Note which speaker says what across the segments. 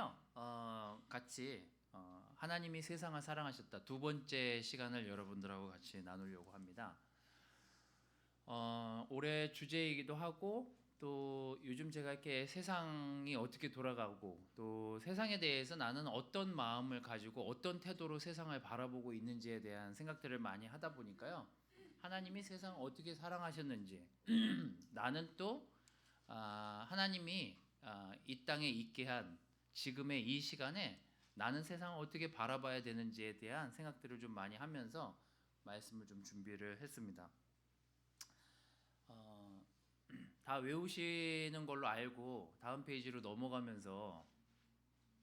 Speaker 1: 오늘은요. 어, 같이 어, 하나님이 세상을 사랑하셨다. 두 번째 시간을 여러분들하고 같이 나누려고 합니다. 어, 올해 주제이기도 하고 또 요즘 제가 이렇게 세상이 어떻게 돌아가고 또 세상에 대해서 나는 어떤 마음을 가지고 어떤 태도로 세상을 바라보고 있는지에 대한 생각들을 많이 하다 보니까요. 하나님이 세상을 어떻게 사랑하셨는지 나는 또 아, 하나님이 아, 이 땅에 있게 한 지금의 이 시간에 나는 세상을 어떻게 바라봐야 되는지에 대한 생각들을 좀 많이 하면서 말씀을 좀 준비를 했습니다. 어, 다 외우시는 걸로 알고 다음 페이지로 넘어가면서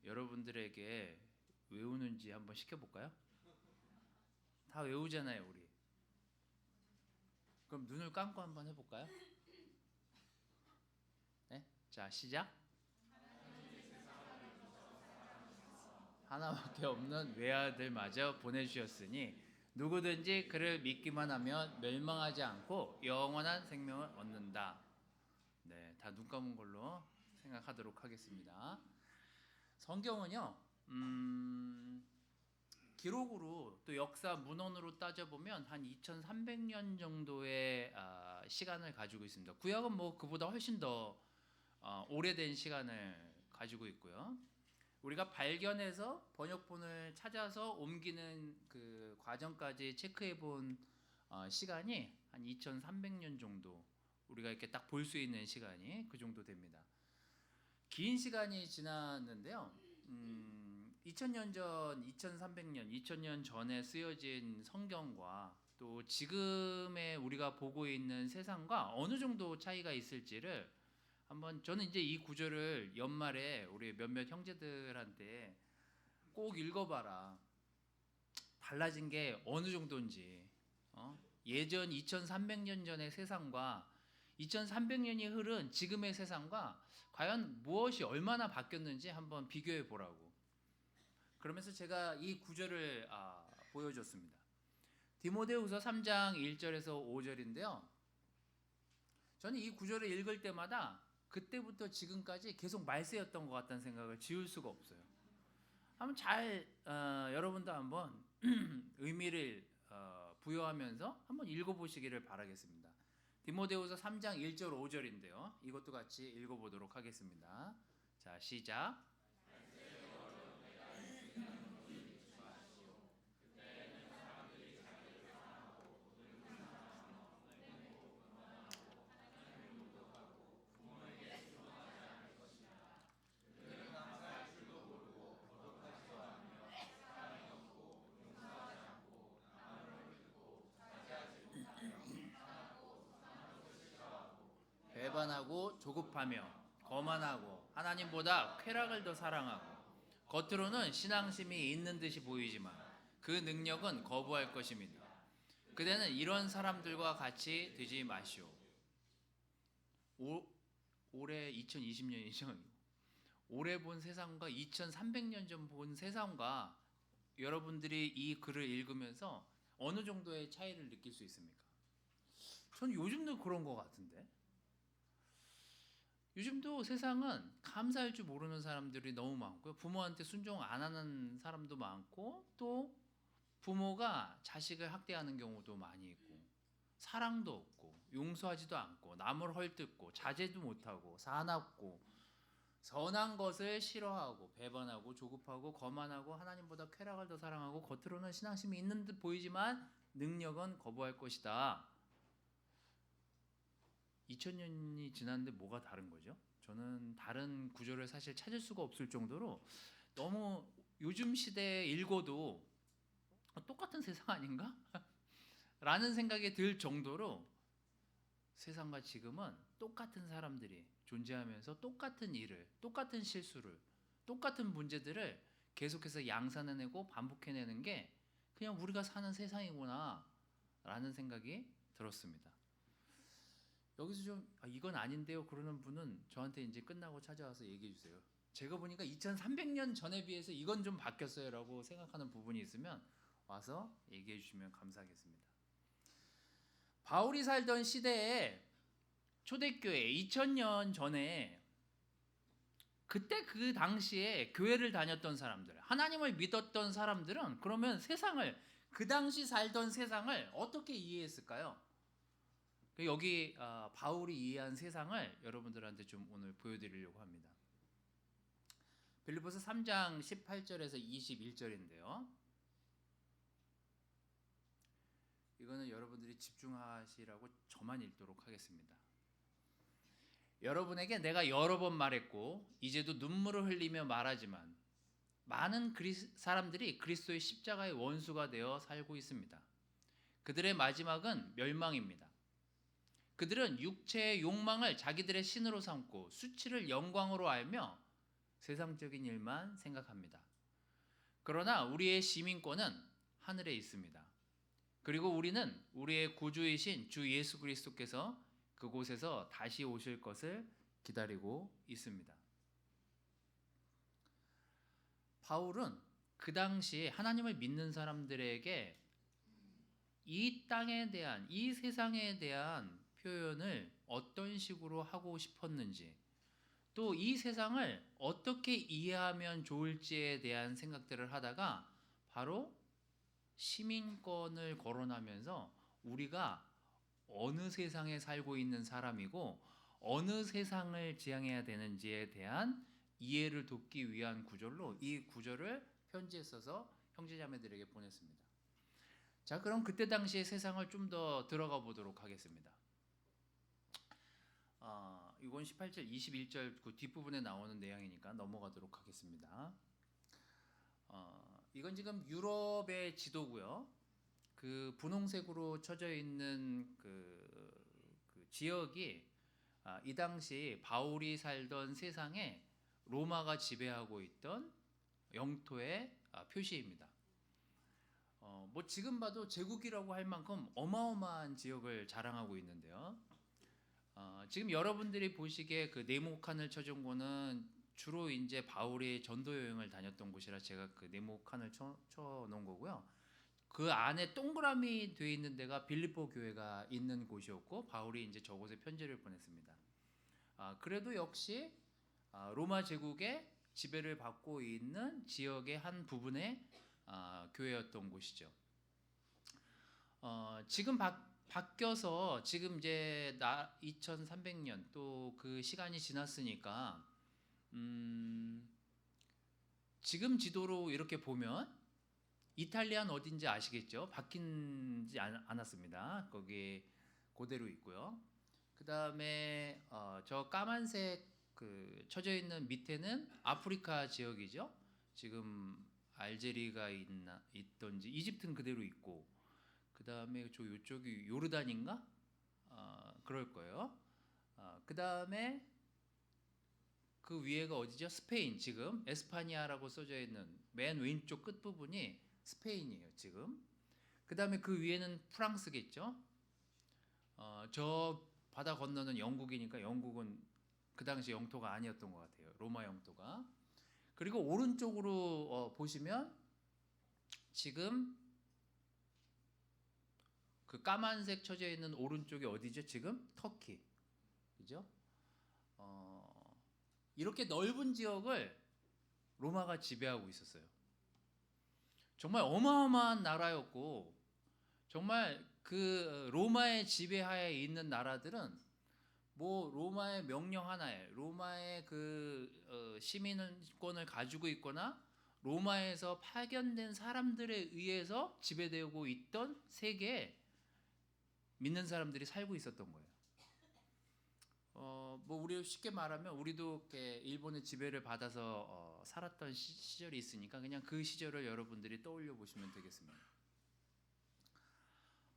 Speaker 1: 여러분들에게 외우는지 한번 시켜볼까요? 다 외우잖아요, 우리. 그럼 눈을 감고 한번 해볼까요? 네, 자 시작. 하나밖에 없는 외아들마저 보내주셨으니 누구든지 그를 믿기만 하면 멸망하지 않고 영원한 생명을 얻는다. 네, 다 눈 감은 걸로 생각하도록 하겠습니다. 성경은요, 음, 기록으로 또 역사 문헌으로 따져보면 한 2,300년 정도의 아, 시간을 가지고 있습니다. 구약은 뭐 그보다 훨씬 더 어, 오래된 시간을 가지고 있고요. 우리가 발견해서 번역본을 찾아서 옮기는 그 과정까지 체크해 본 어, 시간이 한 2,300년 정도 우리가 이렇게 딱 볼 수 있는 시간이 그 정도 됩니다. 긴 시간이 지났는데요. 음, 2000년 전, 2300년, 2000년 전에 쓰여진 성경과 또 지금의 우리가 보고 있는 세상과 어느 정도 차이가 있을지를 한번 저는 이제 이 구절을 연말에 우리 몇몇 형제들한테 꼭 읽어봐라. 달라진 게 어느 정도인지. 어? 예전 2,300년 전의 세상과 2,300년이 흐른 지금의 세상과 과연 무엇이 얼마나 바뀌었는지 한번 비교해 보라고. 그러면서 제가 이 구절을 아, 보여줬습니다. 디모데후서 3장 1절에서 5절인데요. 저는 이 구절을 읽을 때마다 그때부터 지금까지 계속 말세였던 것 같다는 생각을 지울 수가 없어요. 한번 잘 어, 여러분도 한번 의미를 어, 부여하면서 한번 읽어보시기를 바라겠습니다. 디모데후서 3장 1절 5절인데요. 이것도 같이 읽어보도록 하겠습니다. 자 시작. 배반하고 조급하며 거만하고 하나님보다 쾌락을 더 사랑하고 겉으로는 신앙심이 있는 듯이 보이지만 그 능력은 거부할 것입니다. 그대는 이런 사람들과 같이 되지 마시오. 올, 올해 2020년이죠. 올해 본 세상과 2300년 전 본 세상과 여러분들이 이 글을 읽으면서 어느 정도의 차이를 느낄 수 있습니까? 전 요즘도 그런 것 같은데. 요즘도 세상은 감사할 줄 모르는 사람들이 너무 많고요. 부모한테 순종 안 하는 사람도 많고 또 부모가 자식을 학대하는 경우도 많이 있고 사랑도 없고 용서하지도 않고 남을 헐뜯고 자제도 못하고 사납고 선한 것을 싫어하고 배반하고 조급하고 거만하고 하나님보다 쾌락을 더 사랑하고 겉으로는 신앙심이 있는 듯 보이지만 능력은 거부할 것이다. 2000년이 지났는데 뭐가 다른 거죠? 저는 다른 구조를 사실 찾을 수가 없을 정도로 너무 요즘 시대에 읽어도 똑같은 세상 아닌가? 라는 생각이 들 정도로 세상과 지금은 똑같은 사람들이 존재하면서 똑같은 일을, 똑같은 실수를, 똑같은 문제들을 계속해서 양산해내고 반복해내는 게 그냥 우리가 사는 세상이구나 라는 생각이 들었습니다. 여기서 좀 아, 이건 아닌데요 그러는 분은 저한테 이제 끝나고 찾아와서 얘기해 주세요. 제가 보니까 2,300년 전에 비해서 이건 좀 바뀌었어요라고 생각하는 부분이 있으면 와서 얘기해 주시면 감사하겠습니다. 바울이 살던 시대에 초대교회 2000년 전에 그때 그 당시에 교회를 다녔던 사람들, 하나님을 믿었던 사람들은 그러면 세상을 그 당시 살던 세상을 어떻게 이해했을까요? 여기 아, 바울이 이해한 세상을 여러분들한테 좀 오늘 보여드리려고 합니다. 빌립보서 3장 18절에서 21절인데요. 이거는 여러분들이 집중하시라고 저만 읽도록 하겠습니다. 여러분에게 내가 여러 번 말했고 이제도 눈물을 흘리며 말하지만 많은 그리스, 사람들이 그리스도의 십자가의 원수가 되어 살고 있습니다. 그들의 마지막은 멸망입니다. 그들은 육체의 욕망을 자기들의 신으로 삼고 수치를 영광으로 알며 세상적인 일만 생각합니다. 그러나 우리의 시민권은 하늘에 있습니다. 그리고 우리는 우리의 구주이신 주 예수 그리스도께서 그곳에서 다시 오실 것을 기다리고 있습니다. 바울은 그 당시 하나님을 믿는 사람들에게 이 땅에 대한 이 세상에 대한 표현을 어떤 식으로 하고 싶었는지 또 이 세상을 어떻게 이해하면 좋을지에 대한 생각들을 하다가 바로 시민권을 거론하면서 우리가 어느 세상에 살고 있는 사람이고 어느 세상을 지향해야 되는지에 대한 이해를 돕기 위한 구절로 이 구절을 편지에 써서 형제자매들에게 보냈습니다. 자, 그럼 그때 당시의 세상을 좀 더 들어가 보도록 하겠습니다. 아, 이건 18절, 21절 그 뒷부분에 나오는 내용이니까 넘어가도록 하겠습니다. 어, 이건 지금 유럽의 지도고요. 그 분홍색으로 쳐져 있는 그, 그 지역이 아, 이 당시 바울이 살던 세상에 로마가 지배하고 있던 영토의 아, 표시입니다. 어, 뭐 지금 봐도 제국이라고 할 만큼 어마어마한 지역을 자랑하고 있는데요. 어, 지금 여러분들이 보시기에 그 네모칸을 쳐준 거는 주로 이제 바울이 전도 여행을 다녔던 곳이라 제가 그 네모칸을 쳐, 쳐놓은 거고요. 그 안에 동그라미 돼 있는 데가 빌립보 교회가 있는 곳이었고 바울이 이제 저곳에 편지를 보냈습니다. 아, 그래도 역시 아, 로마 제국의 지배를 받고 있는 지역의 한 부분의 아, 교회였던 곳이죠. 어, 지금 바, 바뀌어서 지금 이제 나 2300년 또 그 시간이 지났으니까 음, 지금 지도로 이렇게 보면 이탈리아는 어딘지 아시겠죠? 바뀐지 않, 않았습니다. 거기 그대로 있고요. 그 다음에 어, 저 까만색 그 쳐져 있는 밑에는 아프리카 지역이죠. 지금 알제리가 있나 있던지 이집트는 그대로 있고 그 다음에 저 요쪽이 요르단인가? 어, 그럴 거예요. 어, 그 다음에 그 위에가 어디죠? 스페인 지금 에스파니아라고 써져 있는 맨 왼쪽 끝 부분이 스페인이에요 지금. 그 다음에 그 위에는 프랑스겠죠. 어, 저 바다 건너는 영국이니까 영국은 그 당시 영토가 아니었던 것 같아요. 로마 영토가. 그리고 오른쪽으로 어, 보시면 지금 그 까만색 쳐져 있는 오른쪽이 어디죠? 지금 터키. 그죠? 어, 이렇게 넓은 지역을 로마가 지배하고 있었어요. 정말 어마어마한 나라였고 정말 그 로마의 지배하에 있는 나라들은 뭐 로마의 명령 하나에 로마의 그 어, 시민권을 가지고 있거나 로마에서 파견된 사람들에 의해서 지배되고 있던 세계에 믿는 사람들이 살고 있었던 거예요. 어, 뭐 우리 쉽게 말하면 우리도 이렇게 일본의 지배를 받아서 어, 살았던 시, 시절이 있으니까 그냥 그 시절을 여러분들이 떠올려 보시면 되겠습니다.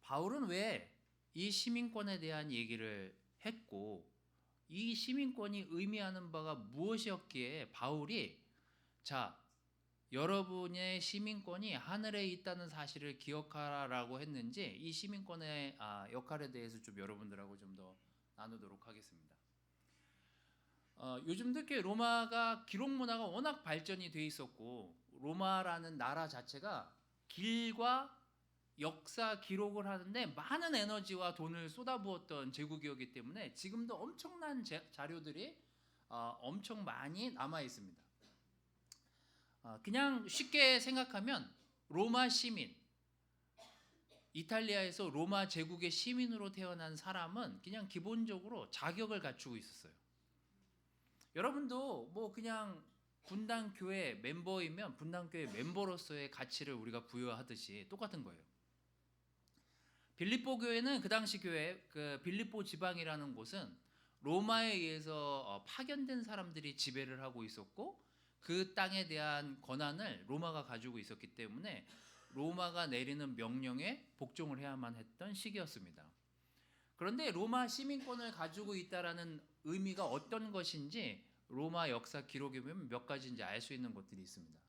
Speaker 1: 바울은 왜 이 시민권에 대한 얘기를 했고 이 시민권이 의미하는 바가 무엇이었기에 바울이 자 여러분의 시민권이 하늘에 있다는 사실을 기억하라라고 했는지 이 시민권의 아, 역할에 대해서 좀 여러분들하고 좀 더 나누도록 하겠습니다. 어, 요즘 특히 로마가 기록 문화가 워낙 발전이 돼 있었고 로마라는 나라 자체가 길과 역사 기록을 하는데 많은 에너지와 돈을 쏟아부었던 제국이었기 때문에 지금도 엄청난 제, 자료들이 어, 엄청 많이 남아 있습니다. 어, 그냥 쉽게 생각하면 로마 시민, 이탈리아에서 로마 제국의 시민으로 태어난 사람은 그냥 기본적으로 자격을 갖추고 있었어요. 여러분도 뭐 그냥 분당 교회 멤버이면 분당 교회 멤버로서의 가치를 우리가 부여하듯이 똑같은 거예요. 빌립보 교회는 그 당시 교회 그 빌립보 지방이라는 곳은 로마에 의해서 어, 파견된 사람들이 지배를 하고 있었고 그 땅에 대한 권한을 로마가 가지고 있었기 때문에 로마가 내리는 명령에 복종을 해야만 했던 시기였습니다. 그런데 로마 시민권을 가지고 있다라는 의미가 어떤 것인지 로마 역사 기록에 보면 몇 가지인지 알 수 있는 것들이 있습니다.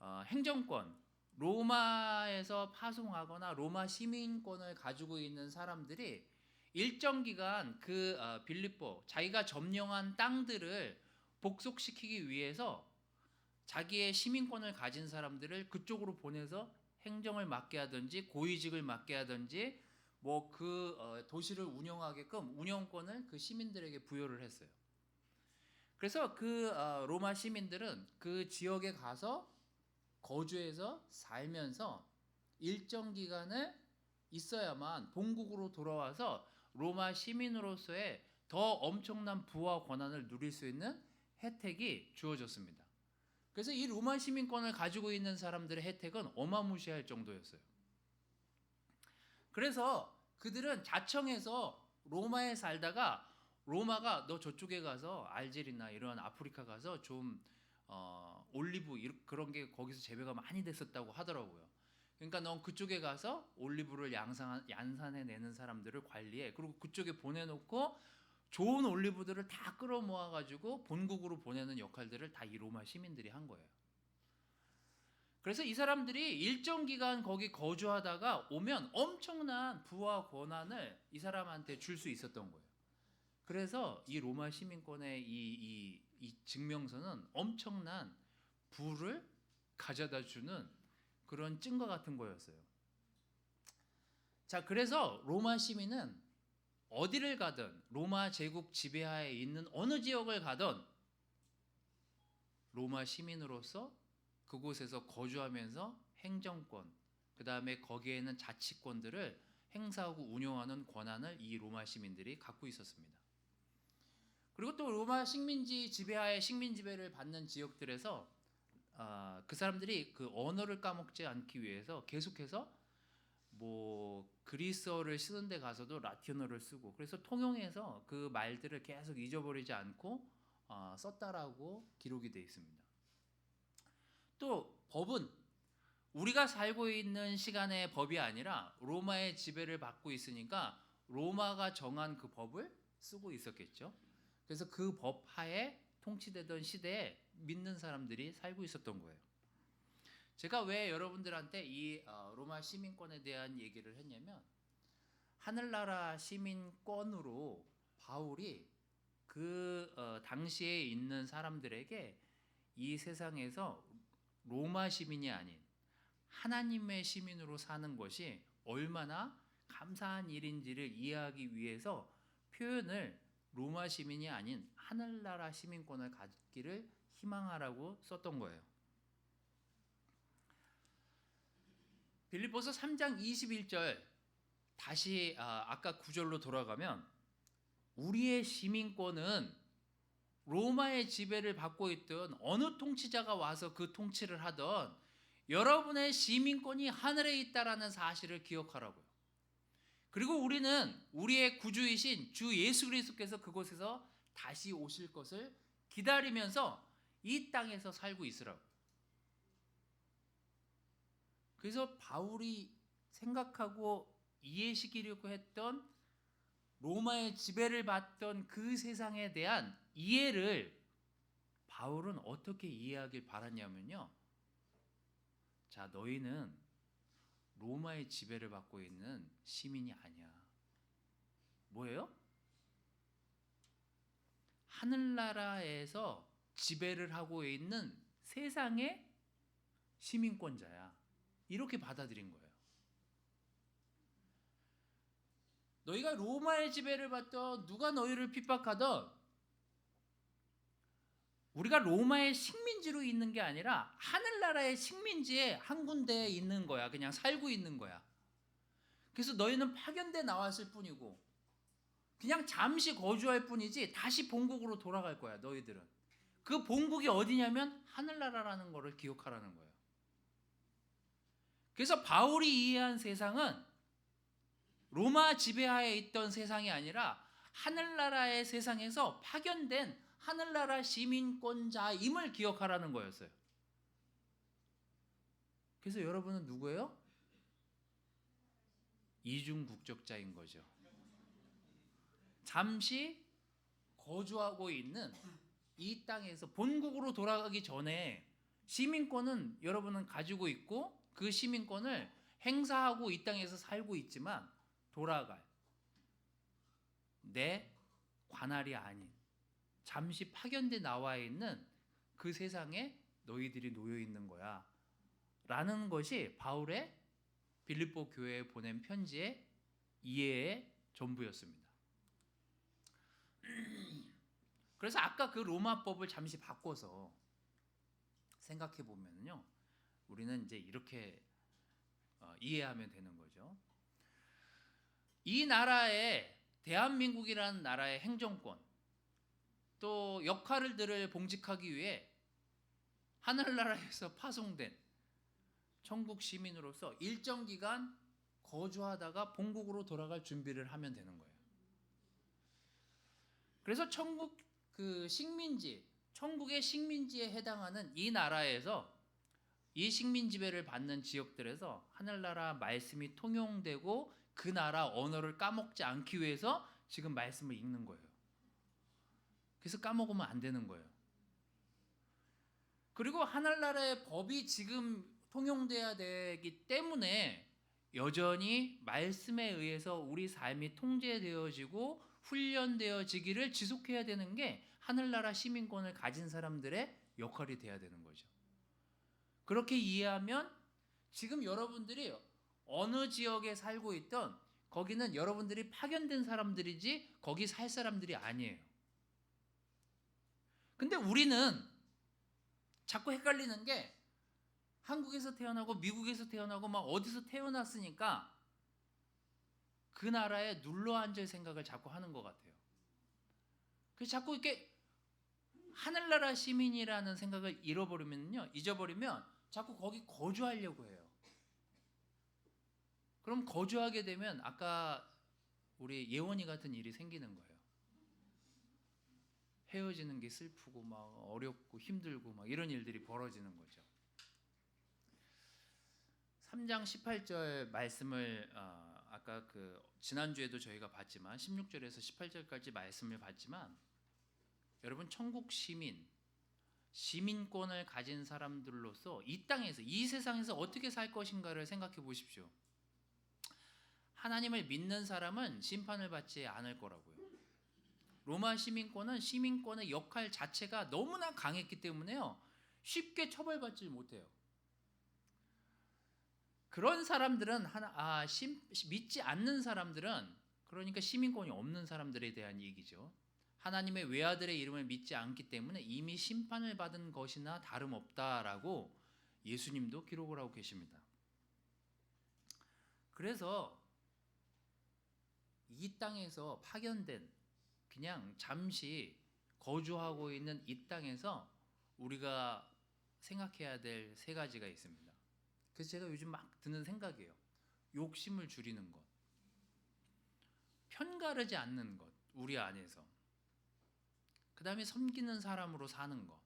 Speaker 1: 어, 행정권, 로마에서 파송하거나 로마 시민권을 가지고 있는 사람들이 일정 기간 그 어, 빌립보 자기가 점령한 땅들을 복속시키기 위해서 자기의 시민권을 가진 사람들을 그쪽으로 보내서 행정을 맡게 하든지 고위직을 맡게 하든지 뭐 그 도시를 운영하게끔 운영권을 그 시민들에게 부여를 했어요. 그래서 그 어, 로마 시민들은 그 지역에 가서 거주해서 살면서 일정 기간을 있어야만 본국으로 돌아와서 로마 시민으로서의 더 엄청난 부와 권한을 누릴 수 있는 혜택이 주어졌습니다. 그래서 이 로마 시민권을 가지고 있는 사람들의 혜택은 어마무시할 정도였어요. 그래서 그들은 자청해서 로마에 살다가 로마가 너 저쪽에 가서 알제리나 이런 아프리카 가서 좀 어, 올리브 그런 게 거기서 재배가 많이 됐었다고 하더라고요. 그러니까 넌 그쪽에 가서 올리브를 양산, 양산해 내는 사람들을 관리해. 그리고 그쪽에 보내놓고 좋은 올리브들을 다 끌어모아 가지고 본국으로 보내는 역할들을 다 이 로마 시민들이 한 거예요. 그래서 이 사람들이 일정 기간 거기 거주하다가 오면 엄청난 부와 권한을 이 사람한테 줄 수 있었던 거예요. 그래서 이 로마 시민권의 이, 이, 이 증명서는 엄청난 부를 가져다 주는 그런 증거 같은 거였어요. 자, 그래서 로마 시민은 어디를 가든 로마 제국 지배하에 있는 어느 지역을 가든 로마 시민으로서 그곳에서 거주하면서 행정권, 그 다음에 거기에는 자치권들을 행사하고 운영하는 권한을 이 로마 시민들이 갖고 있었습니다. 그리고 또 로마 식민지 지배하에 식민 지배를 받는 지역들에서 아, 그 사람들이 그 언어를 까먹지 않기 위해서 계속해서 뭐 그리스어를 쓰는 데 가서도 라틴어를 쓰고 그래서 통용해서 그 말들을 계속 잊어버리지 않고 어, 썼다라고 기록이 되어 있습니다. 또 법은 우리가 살고 있는 시간의 법이 아니라 로마의 지배를 받고 있으니까 로마가 정한 그 법을 쓰고 있었겠죠. 그래서 그 법 하에 통치되던 시대에 믿는 사람들이 살고 있었던 거예요. 제가 왜 여러분들한테 이 어, 로마 시민권에 대한 얘기를 했냐면 하늘나라 시민권으로 바울이 그 어, 당시에 있는 사람들에게 이 세상에서 로마 시민이 아닌 하나님의 시민으로 사는 것이 얼마나 감사한 일인지를 이해하기 위해서 표현을 로마 시민이 아닌 하늘나라 시민권을 갖기를 희망하라고 썼던 거예요. 빌립보서 3장 21절 다시 아, 아까 구절로 돌아가면 우리의 시민권은 로마의 지배를 받고 있던 어느 통치자가 와서 그 통치를 하던 여러분의 시민권이 하늘에 있다라는 사실을 기억하라고요. 그리고 우리는 우리의 구주이신 주 예수 그리스도께서 그곳에서 다시 오실 것을 기다리면서 이 땅에서 살고 있으라고. 그래서 바울이 생각하고 이해시키려고 했던 로마의 지배를 받던 그 세상에 대한 이해를 바울은 어떻게 이해하길 바랐냐면요. 자, 너희는 로마의 지배를 받고 있는 시민이 아니야. 뭐예요? 하늘나라에서 지배를 하고 있는 세상의 시민권자야. 이렇게 받아들인 거예요. 너희가 로마의 지배를 받던 누가 너희를 핍박하던 우리가 로마의 식민지로 있는 게 아니라 하늘나라의 식민지에 한 군데에 있는 거야. 그냥 살고 있는 거야. 그래서 너희는 파견돼 나왔을 뿐이고 그냥 잠시 거주할 뿐이지 다시 본국으로 돌아갈 거야. 너희들은. 그 본국이 어디냐면 하늘나라라는 거를 기억하라는 거예요. 그래서 바울이 이해한 세상은 로마 지배하에 있던 세상이 아니라 하늘나라의 세상에서 파견된 하늘나라 시민권자임을 기억하라는 거였어요. 그래서 여러분은 누구예요? 이중 국적자인 거죠. 잠시 거주하고 있는 이 땅에서 본국으로 돌아가기 전에 시민권은 여러분은 가지고 있고 그 시민권을 행사하고 이 땅에서 살고 있지만 돌아갈 내 관할이 아닌 잠시 파견돼 나와 있는 그 세상에 너희들이 놓여 있는 거야. 라는 것이 바울의 빌립보 교회에 보낸 편지의 이해의 전부였습니다. 그래서 아까 그 로마법을 잠시 바꿔서 생각해 보면요. 우리는 이제 이렇게 어, 이해하면 되는 거죠. 이 나라의 대한민국이라는 나라의 행정권 또 역할들을 봉직하기 위해 하늘나라에서 파송된 천국 시민으로서 일정 기간 거주하다가 본국으로 돌아갈 준비를 하면 되는 거예요. 그래서 천국 그 식민지, 천국의 식민지에 해당하는 이 나라에서 이 식민 지배를 받는 지역들에서 하늘나라 말씀이 통용되고 그 나라 언어를 까먹지 않기 위해서 지금 말씀을 읽는 거예요. 그래서 까먹으면 안 되는 거예요. 그리고 하늘나라의 법이 지금 통용돼야 되기 때문에 여전히 말씀에 의해서 우리 삶이 통제되어지고 훈련되어지기를 지속해야 되는 게 하늘나라 시민권을 가진 사람들의 역할이 돼야 되는 거죠. 그렇게 이해하면 지금 여러분들이 어느 지역에 살고 있던 거기는 여러분들이 파견된 사람들이지 거기 살 사람들이 아니에요. 근데 우리는 자꾸 헷갈리는 게 한국에서 태어나고 미국에서 태어나고 막 어디서 태어났으니까 그 나라에 눌러 앉을 생각을 자꾸 하는 것 같아요. 그래서 자꾸 이렇게 하늘나라 시민이라는 생각을 잃어버리면요, 잊어버리면 자꾸 거기 거주하려고 해요. 그럼 거주하게 되면 아까 우리 예원이 같은 일이 생기는 거예요. 헤어지는 게 슬프고 막 어렵고 힘들고 막 이런 일들이 벌어지는 거죠. 3장 18절 말씀을 어, 아까 그 지난주에도 저희가 봤지만 16절에서 18절까지 말씀을 봤지만 여러분 천국 시민 시민권을 가진 사람들로서 이 땅에서 이 세상에서 어떻게 살 것인가를 생각해 보십시오. 하나님을 믿는 사람은 심판을 받지 않을 거라고요. 로마 시민권은 시민권의 역할 자체가 너무나 강했기 때문에요. 쉽게 처벌받지 못해요. 그런 사람들은 하나 아 심, 믿지 않는 사람들은 그러니까 시민권이 없는 사람들에 대한 얘기죠. 하나님의 외아들의 이름을 믿지 않기 때문에 이미 심판을 받은 것이나 다름없다라고 예수님도 기록을 하고 계십니다. 그래서 이 땅에서 파견된 그냥 잠시 거주하고 있는 이 땅에서 우리가 생각해야 될 세 가지가 있습니다. 그래서 제가 요즘 막 드는 생각이에요. 욕심을 줄이는 것, 편가르지 않는 것, 우리 안에서. 그 다음에 섬기는 사람으로 사는 것.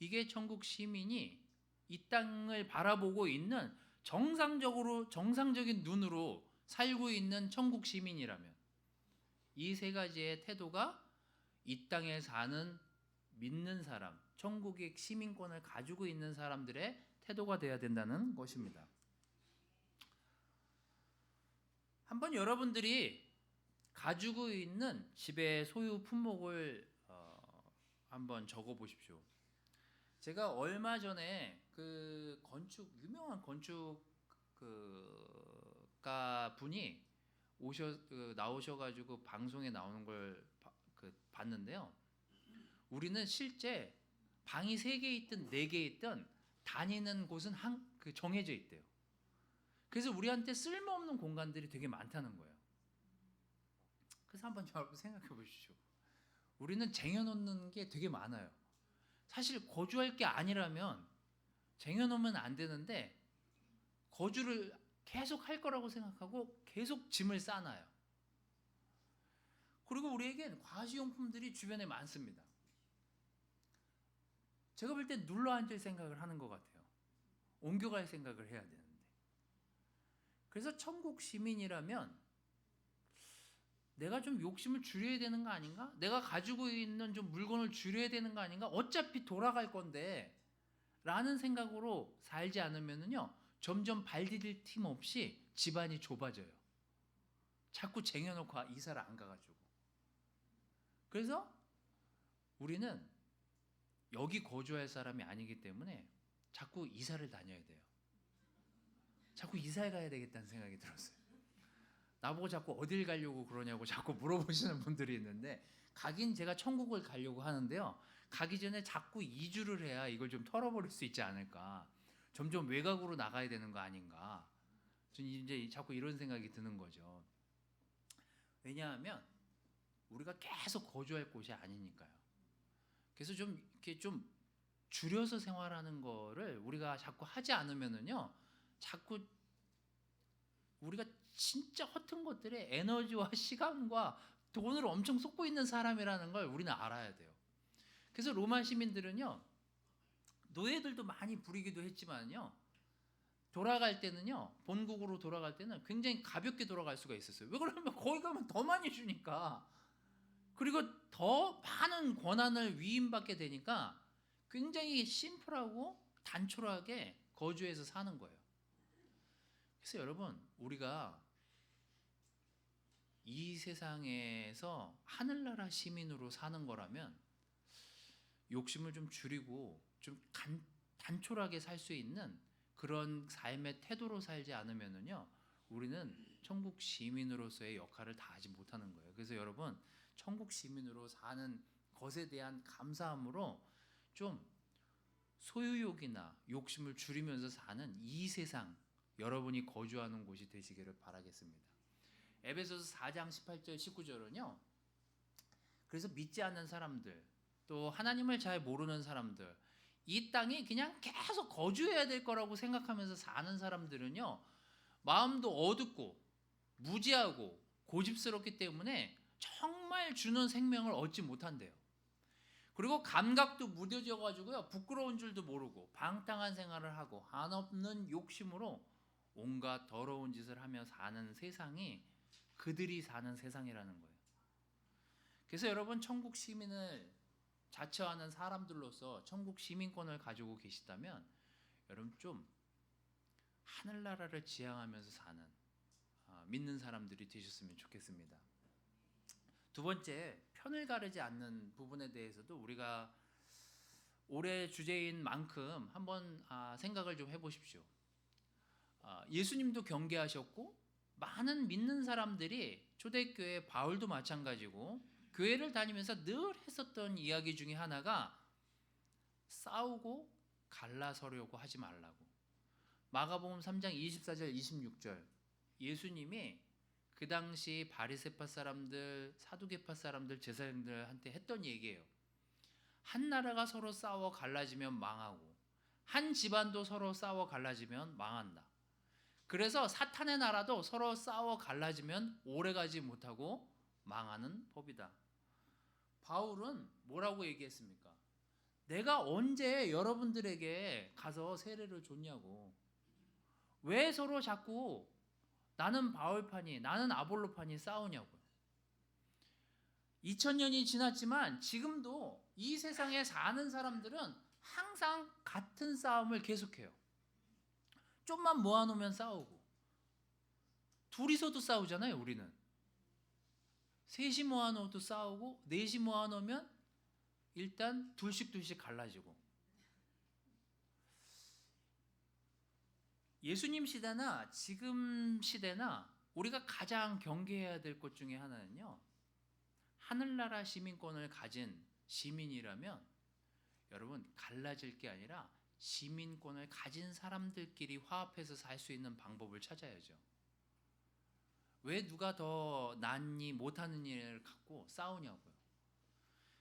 Speaker 1: 이게 천국 시민이 이 땅을 바라보고 있는 정상적으로 정상적인 눈으로 살고 있는 천국 시민이라면 이 세 가지의 태도가 이 땅에 사는 믿는 사람, 천국의 시민권을 가지고 있는 사람들의 태도가 돼야 된다는 것입니다. 한번 여러분들이 가지고 있는 집의 소유 품목을 어, 한번 적어 보십시오. 제가 얼마 전에 그 건축 유명한 건축 그가 분이 오셔 그 나오셔 가지고 방송에 나오는 걸 바, 그 봤는데요. 우리는 실제 방이 세 개 있든 네 개 있든 다니는 곳은 한 그 정해져 있대요. 그래서 우리한테 쓸모없는 공간들이 되게 많다는 거예요. 그래서 한번 여러분 생각해 보십시오. 우리는 쟁여놓는 게 되게 많아요. 사실 거주할 게 아니라면 쟁여놓으면 안 되는데 거주를 계속 할 거라고 생각하고 계속 짐을 싸놔요. 그리고 우리에겐 과시용품들이 주변에 많습니다. 제가 볼 때 눌러 앉을 생각을 하는 것 같아요. 옮겨갈 생각을 해야 되는데. 그래서 천국 시민이라면 내가 좀 욕심을 줄여야 되는 거 아닌가? 내가 가지고 있는 좀 물건을 줄여야 되는 거 아닌가? 어차피 돌아갈 건데 라는 생각으로 살지 않으면은요 점점 발 디딜 틈 없이 집안이 좁아져요. 자꾸 쟁여놓고 이사를 안 가가지고. 그래서 우리는 여기 거주할 사람이 아니기 때문에 자꾸 이사를 다녀야 돼요. 자꾸 이사에 가야 되겠다는 생각이 들었어요. 나보고 자꾸 어딜 가려고 그러냐고 자꾸 물어보시는 분들이 있는데 가긴 제가 천국을 가려고 하는데요. 가기 전에 자꾸 이주를 해야 이걸 좀 털어버릴 수 있지 않을까. 점점 외곽으로 나가야 되는 거 아닌가. 전 이제 자꾸 이런 생각이 드는 거죠. 왜냐하면 우리가 계속 거주할 곳이 아니니까요. 그래서 좀 이렇게 좀 줄여서 생활하는 거를 우리가 자꾸 하지 않으면은요, 자꾸 우리가 진짜 허튼 것들에 에너지와 시간과 돈을 엄청 쏟고 있는 사람이라는 걸 우리는 알아야 돼요. 그래서 로마 시민들은요, 노예들도 많이 부리기도 했지만요, 돌아갈 때는요, 본국으로 돌아갈 때는 굉장히 가볍게 돌아갈 수가 있었어요. 왜 그러냐면 거기 가면 더 많이 주니까. 그리고 더 많은 권한을 위임받게 되니까 굉장히 심플하고 단촐하게 거주해서 사는 거예요. 그래서 여러분, 우리가 이 세상에서 하늘나라 시민으로 사는 거라면 욕심을 좀 줄이고 좀 간, 단촐하게 살 수 있는 그런 삶의 태도로 살지 않으면은요, 우리는 천국 시민으로서의 역할을 다하지 못하는 거예요. 그래서 여러분, 천국 시민으로 사는 것에 대한 감사함으로 좀 소유욕이나 욕심을 줄이면서 사는 이 세상 여러분이 거주하는 곳이 되시기를 바라겠습니다. 에베소서 4장 18절 19절은요. 그래서 믿지 않는 사람들 또 하나님을 잘 모르는 사람들 이 땅에 그냥 계속 거주해야 될 거라고 생각하면서 사는 사람들은요. 마음도 어둡고 무지하고 고집스럽기 때문에 정말 주는 생명을 얻지 못한대요. 그리고 감각도 무뎌져 가지고요. 부끄러운 줄도 모르고 방탕한 생활을 하고 한없는 욕심으로 온갖 더러운 짓을 하며 사는 세상이 그들이 사는 세상이라는 거예요. 그래서 여러분 천국 시민을 자처하는 사람들로서 천국 시민권을 가지고 계시다면 여러분 좀 하늘나라를 지향하면서 사는 아, 믿는 사람들이 되셨으면 좋겠습니다. 두 번째 편을 가르지 않는 부분에 대해서도 우리가 올해 주제인 만큼 한번 아, 생각을 좀 해보십시오. 아, 예수님도 경계하셨고 많은 믿는 사람들이 초대교회 바울도 마찬가지고 교회를 다니면서 늘 했었던 이야기 중에 하나가 싸우고 갈라서려고 하지 말라고. 마가복음 3장 24절 26절 예수님이 그 당시 바리새파 사람들, 사두개파 사람들, 제사장들한테 했던 얘기예요. 한 나라가 서로 싸워 갈라지면 망하고 한 집안도 서로 싸워 갈라지면 망한다. 그래서 사탄의 나라도 서로 싸워 갈라지면 오래가지 못하고 망하는 법이다. 바울은 뭐라고 얘기했습니까? 내가 언제 여러분들에게 가서 세례를 줬냐고. 왜 서로 자꾸 나는 바울판이, 나는 아볼로판이 싸우냐고요. 2000년이 지났지만 지금도 이 세상에 사는 사람들은 항상 같은 싸움을 계속해요. 좀만 모아놓으면 싸우고. 둘이서도 싸우잖아요, 우리는. 셋이 모아놓어도 싸우고, 넷이 모아놓으면 일단 둘씩 둘씩 갈라지고. 예수님 시대나 지금 시대나 우리가 가장 경계해야 될 것 중에 하나는요. 하늘나라 시민권을 가진 시민이라면 여러분 갈라질 게 아니라 시민권을 가진 사람들끼리 화합해서 살 수 있는 방법을 찾아야죠. 왜 누가 더 낫니 못하는 일을 갖고 싸우냐고요.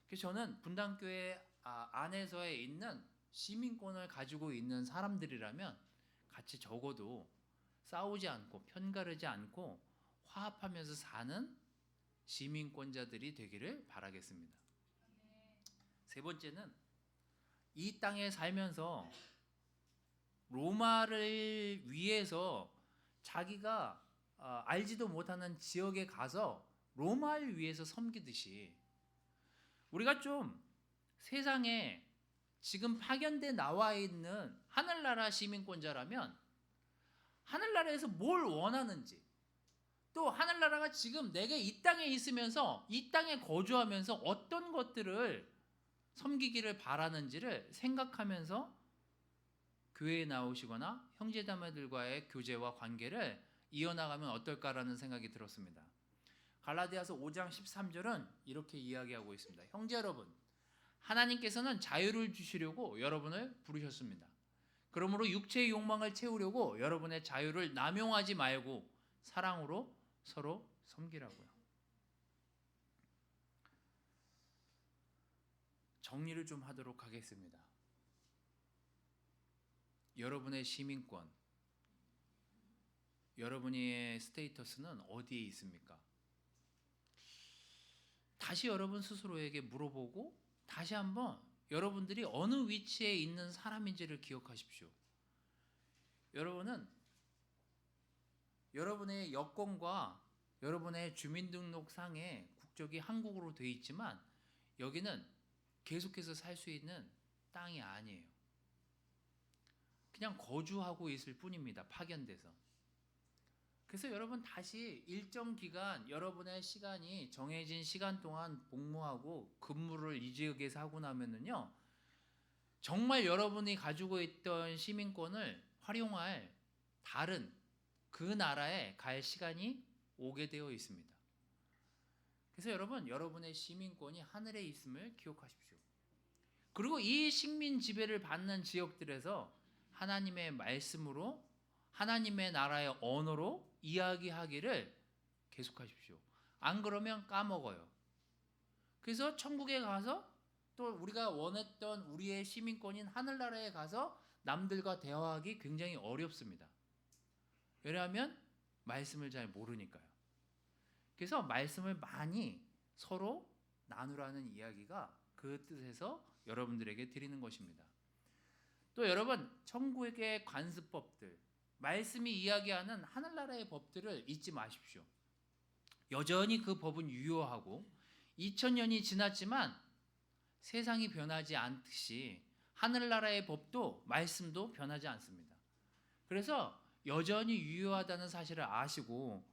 Speaker 1: 그래서 저는 분당교회 아, 안에서에 있는 시민권을 가지고 있는 사람들이라면 같이 적어도 싸우지 않고 편가르지 않고 화합하면서 사는 시민권자들이 되기를 바라겠습니다. 세 번째는 이 땅에 살면서 로마를 위해서 자기가 아, 알지도 못하는 지역에 가서 로마를 위해서 섬기듯이 우리가 좀 세상에 지금 파견돼 나와 있는 하늘나라 시민권자라면 하늘나라에서 뭘 원하는지 또 하늘나라가 지금 내게 이 땅에 있으면서 이 땅에 거주하면서 어떤 것들을 섬기기를 바라는지를 생각하면서 교회에 나오시거나 형제자매들과의 교제와 관계를 이어나가면 어떨까라는 생각이 들었습니다. 갈라디아서 5장 13절은 이렇게 이야기하고 있습니다. 형제 여러분, 하나님께서는 자유를 주시려고 여러분을 부르셨습니다. 그러므로 육체의 욕망을 채우려고 여러분의 자유를 남용하지 말고 사랑으로 서로 섬기라고요. 정리를 좀 하도록 하겠습니다. 여러분의 시민권, 여러분의 스테이터스는 어디에 있습니까? 다시 여러분 스스로에게 물어보고 다시 한번 여러분들이 어느 위치에 있는 사람인지를 기억하십시오. 여러분은 여러분의 여권과 여러분의 주민등록상에 국적이 한국으로 되어 있지만 여기는 계속해서 살 수 있는 땅이 아니에요. 그냥 거주하고 있을 뿐입니다. 파견돼서. 그래서 여러분 다시 일정 기간 여러분의 시간이 정해진 시간 동안 복무하고 근무를 이 지역에서 하고 나면은요. 정말 여러분이 가지고 있던 시민권을 활용할 다른 그 나라에 갈 시간이 오게 되어 있습니다. 그래서 여러분, 여러분의 시민권이 하늘에 있음을 기억하십시오. 그리고 이 식민 지배를 받는 지역들에서 하나님의 말씀으로 하나님의 나라의 언어로 이야기하기를 계속하십시오. 안 그러면 까먹어요. 그래서 천국에 가서 또 우리가 원했던 우리의 시민권인 하늘나라에 가서 남들과 대화하기 굉장히 어렵습니다. 왜냐하면 말씀을 잘 모르니까요. 그래서 말씀을 많이 서로 나누라는 이야기가 그 뜻에서 여러분들에게 드리는 것입니다. 또 여러분 천국의 관습법들 말씀이 이야기하는 하늘나라의 법들을 잊지 마십시오. 여전히 그 법은 유효하고 2000년이 지났지만 세상이 변하지 않듯이 하늘나라의 법도 말씀도 변하지 않습니다. 그래서 여전히 유효하다는 사실을 아시고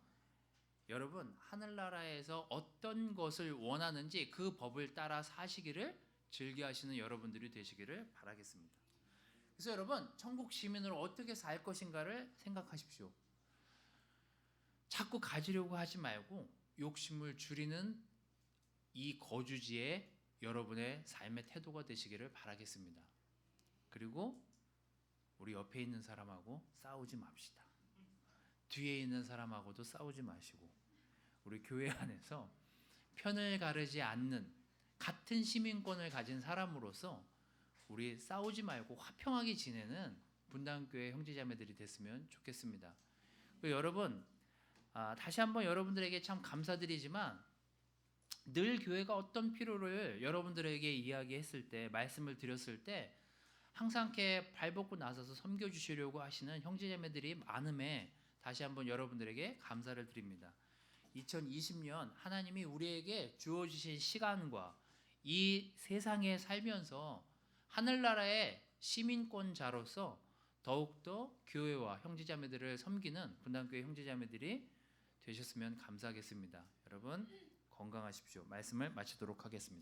Speaker 1: 여러분 하늘나라에서 어떤 것을 원하는지 그 법을 따라 사시기를 즐겨 하시는 여러분들이 되시기를 바라겠습니다. 그래서 여러분 천국 시민으로 어떻게 살 것인가를 생각하십시오. 자꾸 가지려고 하지 말고 욕심을 줄이는 이 거주지에 여러분의 삶의 태도가 되시기를 바라겠습니다. 그리고 우리 옆에 있는 사람하고 싸우지 맙시다. 뒤에 있는 사람하고도 싸우지 마시고 우리 교회 안에서 편을 가르지 않는 같은 시민권을 가진 사람으로서 우리 싸우지 말고 화평하게 지내는 분당교회 형제자매들이 됐으면 좋겠습니다. 여러분 아, 다시 한번 여러분들에게 참 감사드리지만 늘 교회가 어떤 필요를 여러분들에게 이야기했을 때 말씀을 드렸을 때 항상 이렇게 발벗고 나서서 섬겨 주시려고 하시는 형제자매들이 많음에 다시 한번 여러분들에게 감사를 드립니다. 2020년 하나님이 우리에게 주어 주신 시간과 이 세상에 살면서 하늘나라의 시민권자로서 더욱더 교회와 형제자매들을 섬기는 분당교회 형제자매들이 되셨으면 감사하겠습니다. 여러분 건강하십시오. 말씀을 마치도록 하겠습니다.